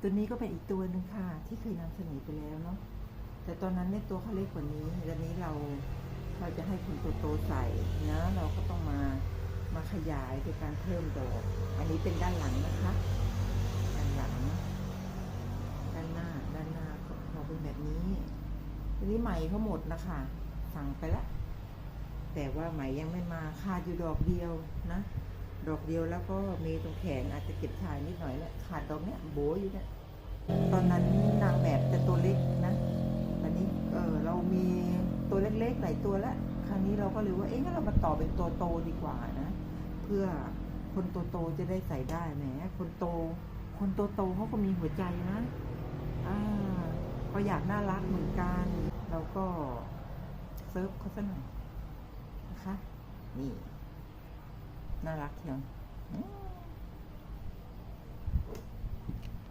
ตัวนี้ก็เป็นอีกตัวหนึ่งค่ะ ที่เคยนำเสนอไปแล้วเนาะแต่ตอนนั้นเนี่ยตัวเขาเล็กกว่านี้ตอนนี้เราเราจะให้คุณโตโตใส่นะเราก็ต้องมามาขยายโดยการเพิ่มดอก อันนี้เป็นด้านหลังนะคะด้านหลัง ด้านหน้าด้านหน้าเราเป็นแบบนี้ทีนี้ไหมเขาหมดนะคะสั่งไปแล้วแต่ว่าไหมยังไม่มาขาดอยู่ดอกเดียวนะ ดอกเดียวแล้วก็มีตรงแขนอาจจะเก็บชายนิดหน่อยแหละขาดดอกเนี้ยโบอยู่เนี่ยตอนนั้นนางแบบจะตัวเล็กนะอันนี้เออเรามีตัวเล็กๆหลายตัวแล้วครั้งนี้เราก็เลยว่าเอ๊ะงั้นเรามาต่อเป็นตัวโตดีกว่านะ เพื่อคนโตๆจะได้ใส่ได้แหมคนโต คนโตๆเขาก็มีหัวใจนะอ่าก็อยากน่ารักเหมือนกันเราก็เซิร์ฟเขาสักหน่อยนะคะนี่ na aqui, ó.